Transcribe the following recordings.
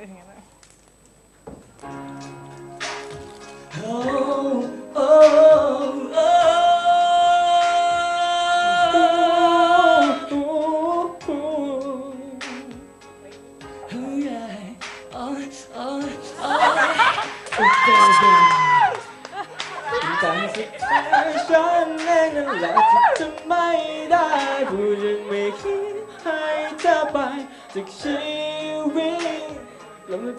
อย่างเงี้ยนะแต่สุดท้ายฉันเองนั่นแหละที่จะไม่ได้ผู้ยังไม่คิดให้เธอไปจากชีวิตกลับมา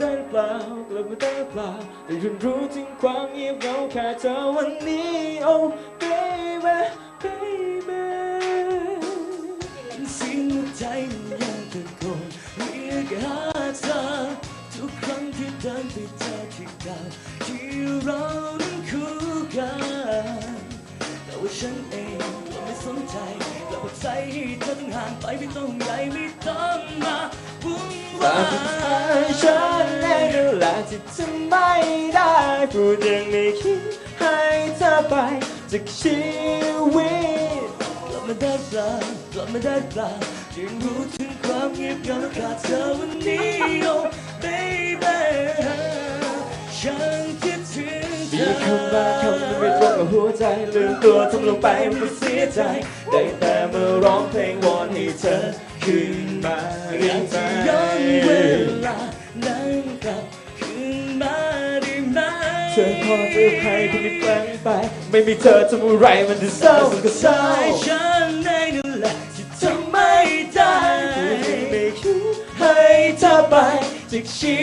ได้หรือเปล่ากลับมาได้หรือเปล่าได้เรียนรู้ถึงความเงียบเหงาแค่เธอวันนี้ oh baby baby เสียงหัวใจมันยังตะโกนเรียกหาเธอทุกครั้งที่เดินไปเจอที่เก่าที่เรานั้นคู่กันแต่ว่าฉันเองก็ไม่สนใจกลับบอกใจให้เธอต้องห่างไปไม่ต้องใหญ่ไม่ต้องมา วุ่นแต่วาสุดท้ายยฉันเองนั่นแลที่จะไม่ได้พูดยังไม่คิดให้เธอไปจากชีวิตกลับมาได้เปล่ากลับมาได้เปล่ายังรู้ถึงความเงียบเหงาขาดเธอวันนี้ oh baby ฉันคิดถึงเธมีคำบางคำที่ไม่ตรงกับหัวใจลืมตัวทำลงไปมันเสียใจ ได้แต่เมื่อร้องเพลงวอนให้เธอขึ้นมาอได้ยกมจะย้อน เวลานั้นกลับคืนมาได้ไหมเธอพอจะให้ที่ไม่แฝงไป ไม่มีเธอทำอะไรมันจะเศร้ามันก็เศร้าฉันเองนั่นแหละที่ทำไม่ได้ไม่คิดให้เธอไปจากชี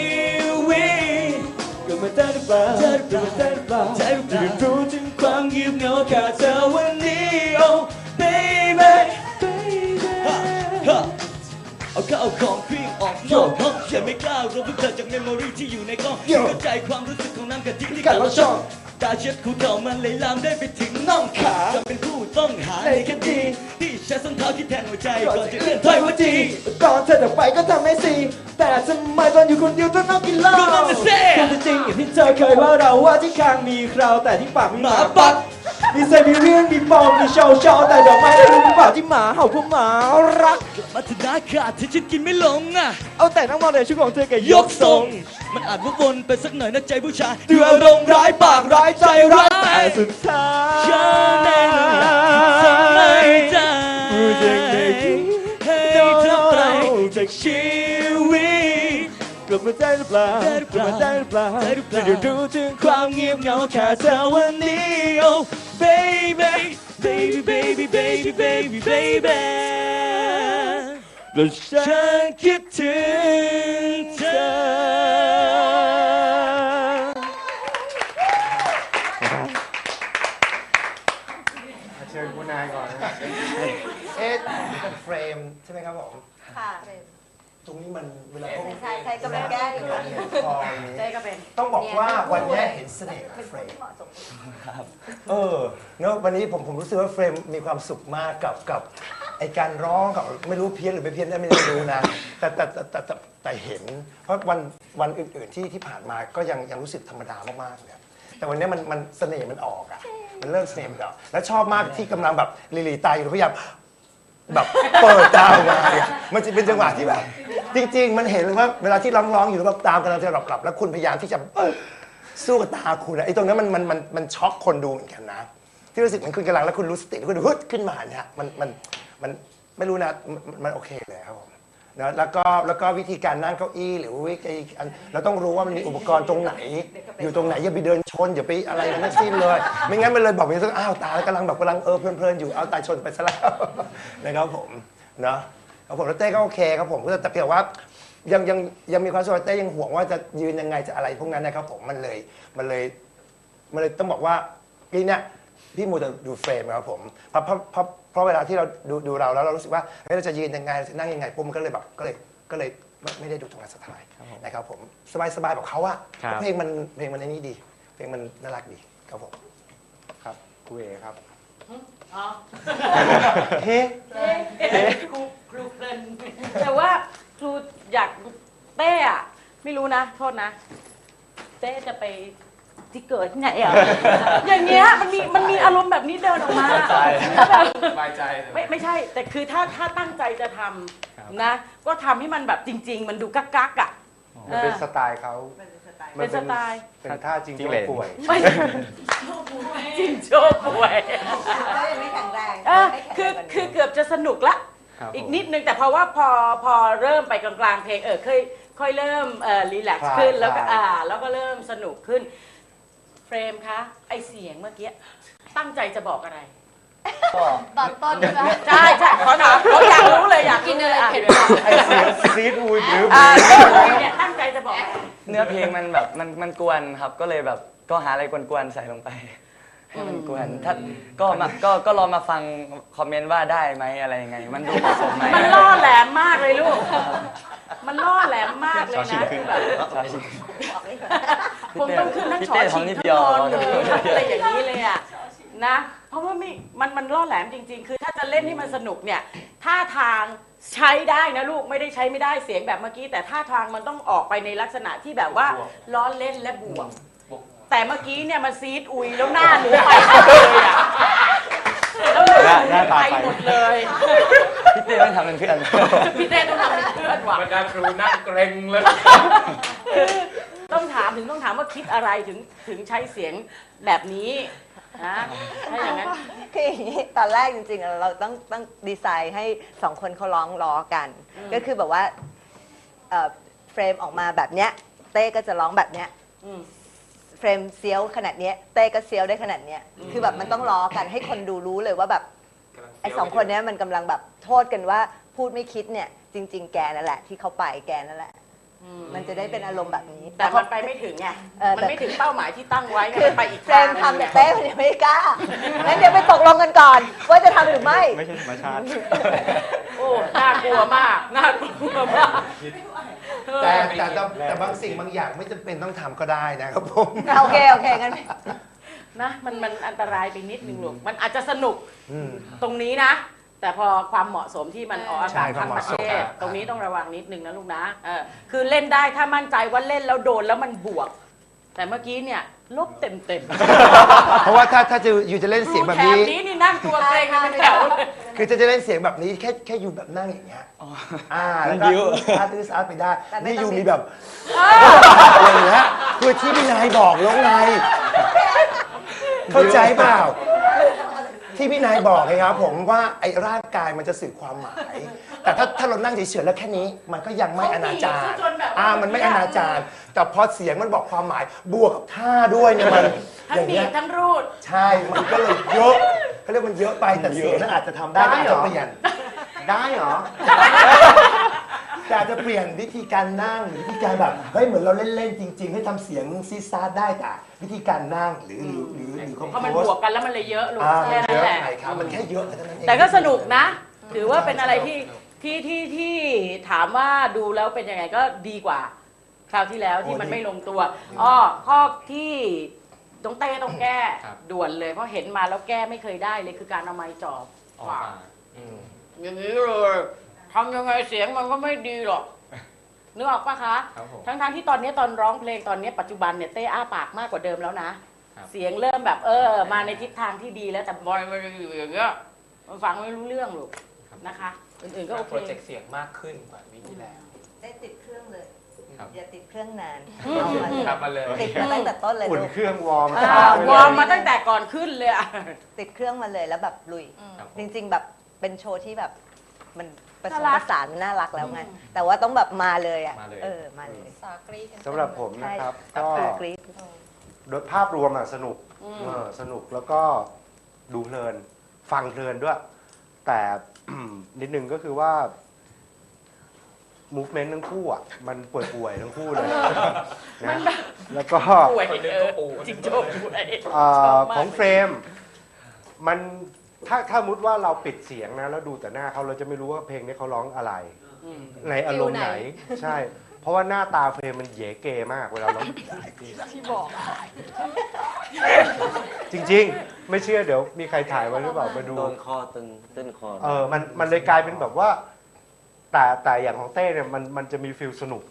วิตก็ไม่ได้หรือเปล่าก็ไม่ได้หรือเปล่าได้หรือเปล่ารู้ถึงความเงียบเหงาขาดเธอวันนี้ oh baby baby ฮะเอาข้าวเอาของ เครื่องออกนอกห้องฉันไม่กล้ารวมพวกเธอจากเมมโมรีที่อยู่ในกล้องโย่ เข้าใจความรู้สึกของน้ำกะทิที่กัดเราช่องตาเช็ดคูเข่ามันเลยลามได้ไปถึงน่องขาจะเป็นผู้ต้องหาในคดีที่ใช้ส้นเท้าที่แทงหัวใจก่อนจะเคลื่อนถ้อยหัวจีตอนเธอจากไปก็ทำให้สีแต่ทำไมตอนอยู่คนเดียวต้องนั่งกินเหล้าก็นั่นน่ะสิความจริงอย่างที่เธอเคยว่าเราว่าที่ข้างมีคราวแต่ที่ปากมีหมาปัด มีเซมีเรียนมีปอมมีเชาเชาแต่ดอกไม้ได้รู้หรือเปล่าที่หมาเห่าพวกหมารัก กลับมาถึงนาขาดที่ฉันกินไม่ลงอะ เอาแต่นั่งมองในชุดของเธอแกยยกกททรรงง มันอาจวกวนไปสักหน่อยนะใจผู้ชายเดืออารมณ์ร้ายปากร้ายใจร้ายแต่สุดท้ายฉันเองนั่นแหละที่ทำไม่ได้พูดยังไงคิดให้เธเธออไปไปจากชีวิต กลับมาได้หรือเปล่าได้หรือเปล่ากลับมาได้หรือเปล่าได้หรือเปล่า จะได้รู้ถึงความเงียบเหงาแค่เธอวันนี้ oh baby baby baby baby baby baby แล้วฉันคิดถึงเธอ เชิญคุณนายก่อนนะครับเอ๊ะเป็นเฟรมใช่ไหมครับผม ค่ะเป็น ตรงนี้มันเวลาเขาใช่ใช่ก็เป็นแก้อยู่เนี่ยคออย่างนี้ ใช่ก็เป็น ต้องบอกว่าวันนี้เห็นเสน่ห์ของเฟรมเหมาะสมเออเนอะวันนี้ผมผมรู้สึกว่าเฟรมมีความสุขมากกับกับไอการร้องกับไม่รู้เพี้ยนหรือไม่เพี้ยนได้ไม่ได้รู้นะแต่แต่แต่แต่แต่แต่เห็น เพราะวันวันอื่นๆที่ที่ผ่านมาก็ยังยังรู้สึกธรรมดามากๆเลยแต่วันนี้มันมันเสน่ห์มันออกอะมันเริ่มเสน่ห์มันออกแล้วชอบมากที่กำลังแบบลีลีตายอยู่พยายามแบบเปิดตาออกมาเนี่ยมันจะเป็นจังหวะที่แบบ จริง ๆ มันเห็นเลยว่าเวลาที่ร้องๆอยู่แล้วแบบตามกำลังจะหลับหลับ แล้วคุณพยายามที่จะเอ้ยสู้กับตาคุณอะไอ้ตรงนั้นมันมันมันมันช็อกคนดูเหมือนกันนะ ที่รู้สึกเหมือนคุณกำลังแล้วคุณรู้สติแล้วคุณฮึดขึ้นมาเนี่ยมันมันมันไม่รู้นะมันมันโอเคเลยครับผมนะแล้วก็แล้วก็วิธีการนั่งเก้าอี้หรือวิธีการเราต้องรู้ว่ามันมีอุปกรณ์ตรงไหน อยู่ตรงไหนอย่าไปเดินชนอย่าไปอะไรทั้งสิ้นเลย ไม่งั้นมันเลยบอกว่าอ้าวตากำลังแบบกำลังเออเพลินๆอยู่เอาตาชนไปซะแล้วนะครับผมเนาะ ครับผมแล้วเต้ก็โอเคครับผมก็แต่เพียงว่ายังยังยังมีความสุขเต้ยังห่วงว่าจะยืนยังไงจะอะไรพวกนั้นนะครับผมมันเลยมันเลยมันเลยต้องบอกว่าพี่เนี่ยพี่มูแต่ดูเฟรมครับผมเพราะเพราะเพราะเพราะเวลาที่เราดูดูเราแล้วเรารู้สึกว่าเฮ้ยเราจะยืนยังไงจะนั่งยังไงปุ๊บมันก็เลยแบบก็เลยก็เลยไม่ไม่ได้ดูตรงนั้นสักเท่าไหร่นะครับผมสบายสบายแบบเขาอะครับ เพลงมันเพลงมันไอ้นี่ดี เพลงมันน่ารักดีครับผม ครับครูเอครับ เฮ้ครูครูเพลินแต่ว่าครูอยากเต้อะไม่รู้นะโทษนะ เต้จะไปที่เกิดที่ไหนอะอย่างเงี้ยมันมีมันมีอารมณ์แบบนี้เดินออกมาใช่แบบ สบายใจเลย ไม่ไม่ใช่ แต่คือถ้าถ้าตั้งใจจะทำนะ ก็ทำให้มันแบบจริง ๆ มันดูกักกักๆอะ มันเป็นสไตล์เขา เป็นสไตล์ เป็นท่าจริงจิ้งโจ้เหลน ป่วย ไม่จริงโชว์ป่วยก็ยังไม่แข็งแรงเออให้แข็งคือแรงกว่านี้คือเกือบจะสนุกละ ครับอีกผมนิดนึงแต่เพราะว่าพอพอเริ่มไปกลางๆเพลงเออค่อยค่อยเริ่มเอ่อรีแลกคลายซ์ขึ้นแล้วก็คลาย อ่าแล้วก็เริ่มสนุกขึ้น เฟรมคะไอเสียงเมื่อกี้ตั้งใจจะบอกอะไรตอนต้นใช่ไหม ใช่ใช่ขอถามเขาอยากรู้เลยอยากกินอะไรเผ็ด ไอเสียงซีดอุยหรือ อ่าเนี่ยตั้งใจจะบอกอะไร เนื้อเพลงมันแบบมันมันกวนครับ ก็เลยแบบก็หาอะไรกวนๆใส่ลงไปให้มันกวนถ้าก็มาก็ก็รอมาฟังคอมเมนต์ว่าได้ไหมอะไรยังไง มันดูเหมาะสมไหมมันล่อแหลมมากเลยลูก มันล่อแหลมมากเลยนะคือแบบใช่คงต้องขึ้นทั้งพี่ชอเต้ชิท้องงนิดทั้เดียวงนอนเลยทั้งอะไรอย่างนี้เลยอะนะ เพราะว่าไม่มันมันล่อแหลมจริง ๆ คือถ้าจะเล่นให้มันสนุกเนี่ยท่าทาง ใช้ได้นะลูกไม่ได้ใช้ไม่ได้เสียงแบบเมื่อกี้ แต่ท่าทางมันต้องออกไปในลักษณะที่แบบว่าล้อเล่นและบวก แต่เมื่อกี้เนี่ยมันซีดอุยแล้วหน้าหนูไปหมดเลยอะแล้วหน้าหนูไป หมดเลยพี่เต้ไม่ทำเป็นเพื่อน พี่เต้ต้องทำเป็นเพื่อนว่ะ บรรดาครูนั่งเกรงเลยต้องถามถึงต้องถามว่าคิดอะไรถึงถึงใช้เสียงแบบนี้ นะถ้าอย่างนั้น คืออย่างนี้ตอนแรกจริงๆ เราต้องต้องดีไซน์ให้สองคนเขาร้องล้อกันก็คือแบบว่าเอ่อเฟรมออกมาแบบเนี้ย เต้ก็จะร้องแบบเนี้ย อืม เฟรมเซียวขนาดเนี้ยเต้ก็เซียวได้ขนาดเนี้ยคือแบบมันต้องล้อกันให้คนดูรู้เลยว่าแบบไอ้สองคนเนี้ยมันกำลังแบบโทษกันว่าพูดไม่คิดเนี่ยจริง ๆ แกนั่นแหละที่เขาไปแกนั่นแหละ มันจะได้เป็นอารมณ์แบบนี้แต่มันไปไม่ถึงไงเออมันแต่ไม่ถึงเป้าหมายที่ตั้งไว้ไงคือมันไปอีกเฟรทางมหนึ่งทำแต่เต้มันยังไม่กล้างั้นเดี๋ยวไปตกลงกันก่อน ว่าจะทำหรือไม่ ไม่ใช่ธรรมชาติ โอ้น่ากลัวมากน่ากลัวมากแต่แต่แต่แต่บางสิ่งบางอย่างไม่จำเป็นต้องทำก็ได้นะครับผม โอเค โอเคงั้นนะมันมันอันตรายไปนิดนึงลูกมันอาจจะสนุกอืม ตรงนี้นะ แต่พอความเหมาะสมที่มันออกอาใช่กาศควาทั้มงเหปมาะระสเทมศตรงนี้ต้องระวังนิดนึงนะลูกนะเออคือเล่นได้ถ้ามั่นใจว่าเล่นแล้วโดนแล้วมันบวก แต่เมื่อกี้เนี่ยลบเต็มเต็มเพราะว่าถ้าถ้าจะอยู่จะเล่นคเสีรูยงแบบแถบนี้ นี้นี่นั่งตัวเกรงกันเป็นแถวเลยคือจะจะเล่นเสียงแบบนี้แค่แค่อยู่แบบนั่งอย่างเงี้ยอ่าแล้วก็บิ้ว อาร์ตอาร์ตไปได้แต่ไม่นี่ต้อองยู่มีมีแบบอย่างเงี้ยคือที่พี่นายบอกแล้วไงเข้าใจเปล่า ที่พี่นายบอกไงครับผมว่าไอ้ร่างกายมันจะสื่อความหมาย แต่ถ้าถ้าเรานั่งเฉยๆแล้วแค่นี้ มันก็ยังไม่อนาจารเขาบีบซะจนแบบว่า อ่ามันไม่อนาจารแต่พอเสียงมันบอกความหมายบวกกับท่าด้วยเนี่ยมันทั้องย่างบีเงี้ยบทั้งรูด ใช่มันก็เลยเยอะเขาเรียกมันเยอะไปแต่เสียงนั้นอาจจะทำได้ได้อาจเหรจะอเปลี่ยนได้เหรอ แต่อาจจะเปลี่ยนวิธีการนั่งหรือวิธีการแบบเฮ้ยเหมือนเราเล่นๆจริง ๆ ให้ทำเสียงซีซาร์ได้แต่วิธีการนั่งหรือหรือหรือหรือคอมเพราะมันโพบสวกกันแล้วมันเลยเยอะลูกอ่าแค่มันนั้เยนอะแหละใช่ครับมันแค่เยอะเท่านั้นเอง แต่ก็สนุกนะ ถือว่าเป็นอะไรที่ที่ที่ที่ถามว่าดูแล้วเป็นยังไงก็ดีกว่า คราวที่แล้วที่มันไม่ลงตัวอ้อข้อที่ต้องเต้ต้องแก้ครับ ด่วนเลยเพราะเห็นมาแล้วแก้ไม่เคยได้เลยคือการเอาไม้จ่อขวางอย่างนี้เลย ทำยังไงเสียงมันก็ไม่ดีหรอกนึกออกปะคะครับผม ทั้งๆที่ตอนนี้ตอนร้องเพลงตอนนี้ปัจจุบันเนี่ยเต้อ้าปากมากกว่าเดิมแล้วนะ ครับ เสียงเริ่มแบบ เออ มาในทิศทางที่ดีแล้วแต่บอยมันอยู่อย่างเงี้ยมันฟังไม่รู้เรื่องหรอกนะคะ อื่นๆก็โอเค โปรเจกต์เสียงมากขึ้นกว่าวิที่แล้ว ได้ติดเครื่องเลย ครับ อย่าติดเครื่องนานอืมเอามาเลยครับมาเลย ติดมาตั้งแต่ต้นเลยอุ่นลูกเครื่องวอร์มอ่าวอร์มมาตั้งแต่ก่อนขึ้นเลยอะ ติดเครื่องมาเลยแล้วแบบลุย ครับผม จริง ๆ แบบเป็นโชว์ที่แบบ มันประสน่ารัมกผสานมันน่ารักแล้วไงอืมแต่ว่าต้องแบบมาเลยอะ มาเลย เออ มาเลยสากรีดกันสำหรับผมนะครับ ก็คือกรี๊ดโดยภาพรวมอะสนุกอืม เออสนุกแล้วก็ดูเพลิน ฟังเพลินด้วย แต่ นิดนึงก็คือว่า movement ทั้งคู่อะ มันป่วยๆทั้งคู่เลยนะแล้วก็ ป่วยคนหนึ่งเอก็อปู จิงโจ้ป่วย เอ่ชออบมากของเฟรมมัน ถ้าถ้ามุดว่าเราปิดเสียงนะ แล้วดูแต่หน้าเขาเราจะไม่รู้ว่าเพลงนี้เขาร้องอะไรอืมในอารมณ์ไหน ใช่ เพราะว่าหน้าตาเฟรมมันเหยเกมากเวลาร้องที่บอกจริง ๆ ไม่เชื่อเดี๋ยว มีใครถ่ายไว้หรือเปล่ามาดู โดนคอตึงต้นคอ เออมันมันเลยกลายเป็นแบบว่า แต่แต่อย่างของเต้เนี่ยมันมันจะมีฟิลสนุก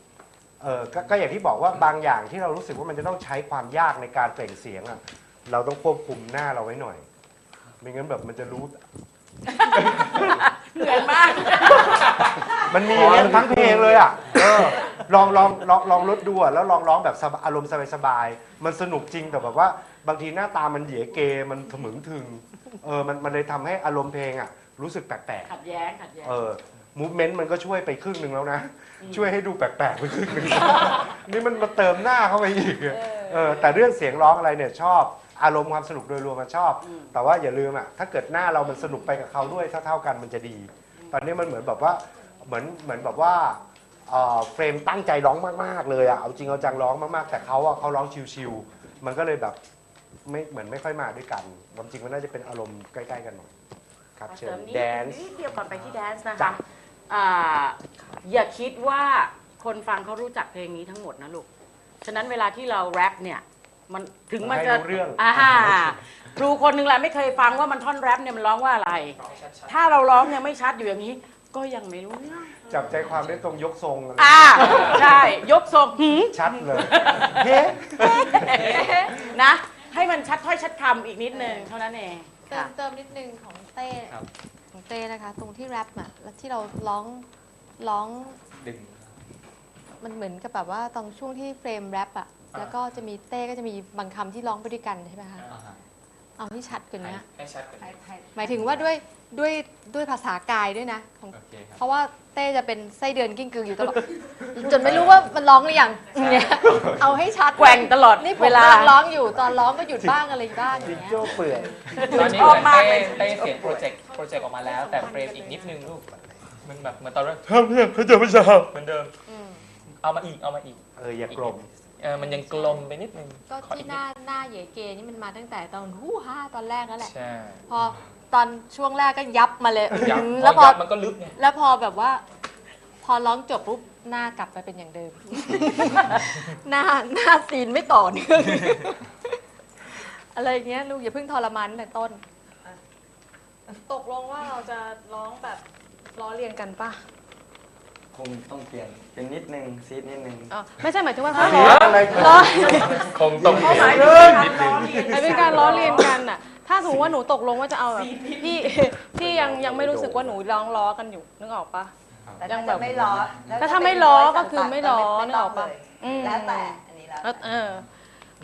เออก็ก็อย่างที่บอกว่าบางอย่างที่เรารู้สึกว่ามันจะต้องใช้ความยากในการเปล่งเสียงอะเราต้องควบคุมหน้าเราไว้หน่อย ไม่งั้นแบบมันจะรู้ เหมือนมาก มันมีอย่างนี้ทั้งเพลงเลยอะเออลองลองลองลองลดดูอะแล้วลองร้องแบบสบายอารมณ์สบายๆมันสนุกจริงแต่แบบว่าบางทีหน้าตามันเหยเกมันถมึงถึงเออมันมันเลยทำให้อารมณ์เพลงอะรู้สึกแปลกขัดแย้งขัดแย้ง ๆเออมูฟเมนต์มันก็ช่วยไปครึ่งหนึ่งแล้วนะ ช่วยให้ดูแปลกๆไปครึ่งหนึ่งนี่มันมาเติมหน้าเข้าไปอีกอะเออแต่เรื่องเสียงร้องอะไรเนี่ยชอบ อารมณ์ความสนุกโดยรวมมันชอบ แต่ว่าอย่าลืมอะถ้าเกิดหน้าเรามันสนุกไปกับเขาด้วยเท่าๆกันมันจะดี ตอนนี้มันเหมือนแบบว่าเหมือนเหมือนแบบว่าเอ่อเฟรมตั้งใจร้องมากๆเลยอะเอาจริงเอาจังร้องมากๆ แต่เขาอะเขาร้องชิวๆมันก็เลยแบบไม่เหมือนไม่ค่อยมาด้วยกันความจริงมันน่าจะเป็นอารมณ์ใกล้ๆกันหน่อยครับเชิเสริญมนิดแดนซ์ นิดเดียวก่อนไปที่แดนซ์นะจ้ะ คะอ่าอย่าคิดว่าคนฟังเขารู้จักเพลงนี้ทั้งหมดนะลูก ฉะนั้นเวลาที่เราแรปเนี่ย มันถึงมันจะให้รู้เรื่อง อ่าครูคนหนึ่งแหละไม่เคยฟังว่ามันท่อนแรปเนี่ยมันร้องว่าอะไร ถ้าเราร้องยังไม่ชัดอยู่อย่างนี้ ก็ยังไม่รู้เรื่องจับใจความได้ตรงยกทรงอะไรอ่าใช่ยกทรงหืม ชัดเลยเฮ้นะ ให้มันชัดถ้อยชัดคำอีกนิดนึงเท่านั้นเองเติค่ะ มเติมนิดนึงของเต้ครับ ของเต้นะคะ ตรงที่แรปอะแล้วที่เราร้องร้องดึง มันเหมือนกับแบบว่าตอนช่วงที่เฟรมแรปอะ แล้วก็จะมีเต้ก็จะมีบางคำที่ร้องไปด้วยกันใช่ไหมคะ อ่าฮะเอาที่ชัดกว่านี้ให้ชัดกว่านี้หมายถึงว่าด้วยด้วยด้วยภาษากายด้วยนะของโอเคครับเพราะว่าเต้จะเป็นไส้เดือนกิ้งกืออยู่ตลอด จนไม่รู้ว่ามันร้องหรือยังเนี่ย เอาให้ชัดแกว่งตลอดนี่ผมเวลา กำลังร้องอยู่ตอนร้องก็หยุดบ้างอะไรบ้างอจิย่างงเงี้ย โจ้เปื่อยตอนนี้ชเหอบมือนมากเต้เลย เต้เสียงโปรเจกต์โปรเจกต์ออกมาแล้ว แต่เฟรมอีกนิดนึงลูก มันแบบเหมือนตอนแรกทำเนี่ยเขาจะไม่ชอบเหมือนเดิมเอามาอีก เอามาอีกเอออย่ากลม เออมันยังกลมไปนิดนึงก็ขอที่อีกหนิดน้าหน้าเหยเกนี่มันมาตั้งแต่ตอนฮู้ฮ่าตอนแรกนั่นแหละ ใช่พอตอนช่วงแรกก็ยับมาเลยยับอืมพแล้วอพอยับมันก็ลึกไง แล้วพอแบบว่า พอร้องจบปุ๊บหน้ากลับไปเป็นอย่างเดิม หน้าหน้าซีนไม่ต่อเนื่อง อะไรอย่างเงี้ยลูกอย่าเพิ่งทรมานตั้งแต่ต้น ตกลงว่าเราจะร้องแบบล้อเลียนกันปะ คงต้องเปลี่ยนเป็นนิดนึงซีดนิดนึง อ๋อไม่ใช่หมายถึงว่าเสีถ้ายร้องอะไรร้องคงต้องเขาหมายเถึงนิดนึงไอ้เป็นการล้อเลียนกันน่ะ ถ้าสมมติว่าหนูตกลงว่าจะเอาแบบที่ที่ยังยังไม่รู้สึกว่าหนูร้องล้อกันอยู่นึกออกปะ แต่ถ้าจะไม่ล้อแต่ถ้าไม่ล้อก็คือไม่ล้อนึกออกปะเลยอืม แล้วแต่อันนี้แล้วแล้วเออ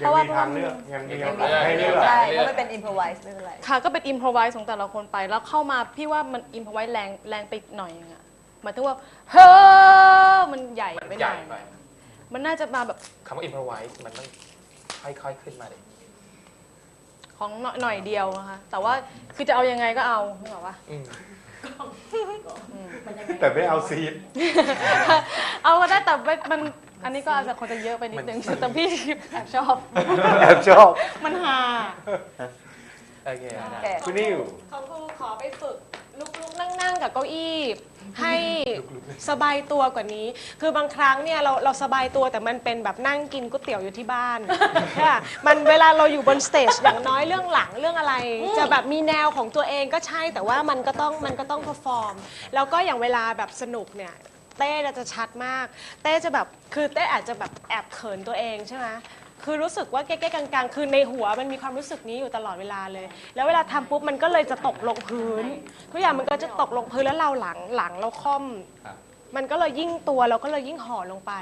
ยังมีทางเลือกยังมีโอกาสให้เลือกใช่เพราะมันเป็น improvise ไม่เป็นไรค่ะก็เป็นอิมพอไวส์ของแต่ละคนไปแล้วเข้ามาพี่ว่ามันอิมพอไวส์แรงแรงไปหน่อยนึงอะ หมายถึงว่าเฮ้อมันใหญ่ไปหใหน่ญ่อยไปมันน่าจะมาแบบคำว่า improvise มันต้องค่อยๆขึ้นมาเลยของหน่อยหน่อยเดียวนะคะแต่ว่าคือจะเอายังไงก็เอานึกออกปะอืมแต่ไม่เอาซีดเอาก็ได้แต่ไม่มันอันนี้ก็อาจจะคนจะเยอะไปนิดนึงแต่พี่แอบชอบ แอบชอบมันฮาโอเคโอได้เคคุณนิวของครูขอไปฝึกลุกๆ นั่งๆกับเก้าอี้ให้สบายตัวกว่านี้ คือบางครั้งเนี่ยเราเราสบายตัวแต่มันเป็นแบบนั่งกินก๋วยเตี๋ยวอยู่ที่บ้านค่ะมันเวลาเราอยู่บนสเตจอย่างน้อยเรื่องหลังเรื่องอะไร จะแบบมีแนวของตัวเองก็ใช่แต่ว่ามันก็ต้องมันก็ต้องเพอร์ฟอร์ม แล้วก็อย่างเวลาแบบสนุกเนี่ยเต้จะชัดมาก เต้จะแบบคือเต้อาจจะแบบแอบเขินตัวเองใช่ไหม คือรู้สึกว่าแก้ๆกลางๆ คือในหัวมันมีความรู้สึกนี้อยู่ตลอดเวลาเลย แล้วเวลาทำปุ๊บมันก็เลยจะตกลงพื้น ทุกอย่างมันก็จะตกลงพื้นแล้วเราหลังหลังเราค่อม มันก็เลยยิ่งตัวเราก็เลยยิ่งห่อลงไป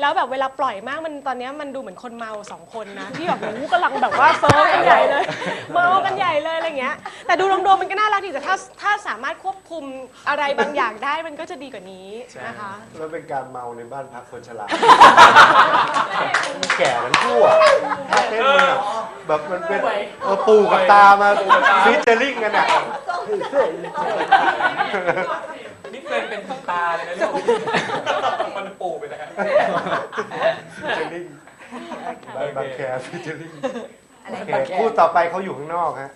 แล้วแบบเวลาปล่อยมากมันตอนเนี้ยมันดูเหมือนคนเมาสองคนนะ ที่แบบโอ้โหกำลังแบบว่าเฟิร์กันใหญ่เลย เมากันใหญ่เลยอะไรเงี้ย แต่ดูรวมๆมันก็น่ารักดีแต่ถ้าถ้าสามารถควบคุมอะไรบางอย่างได้มันก็จะดีกว่านี้นะคะ แล้วเป็นการเมาในบ้านพักคนชรา แก่ทั้งคู่อะท่าเต้นมันอะแบบมันเป็นเออปู่กับตามาฟีเจอริ่งกันอะนี่เฟรมเป็นคุณตาเลยนะลูกมันปูไปนะฮะฟีเจอริ่งบางแคฟีเจอริ่งอะไร โอเคคู่ต่อไปเขาอยู่ข้างนอกฮะ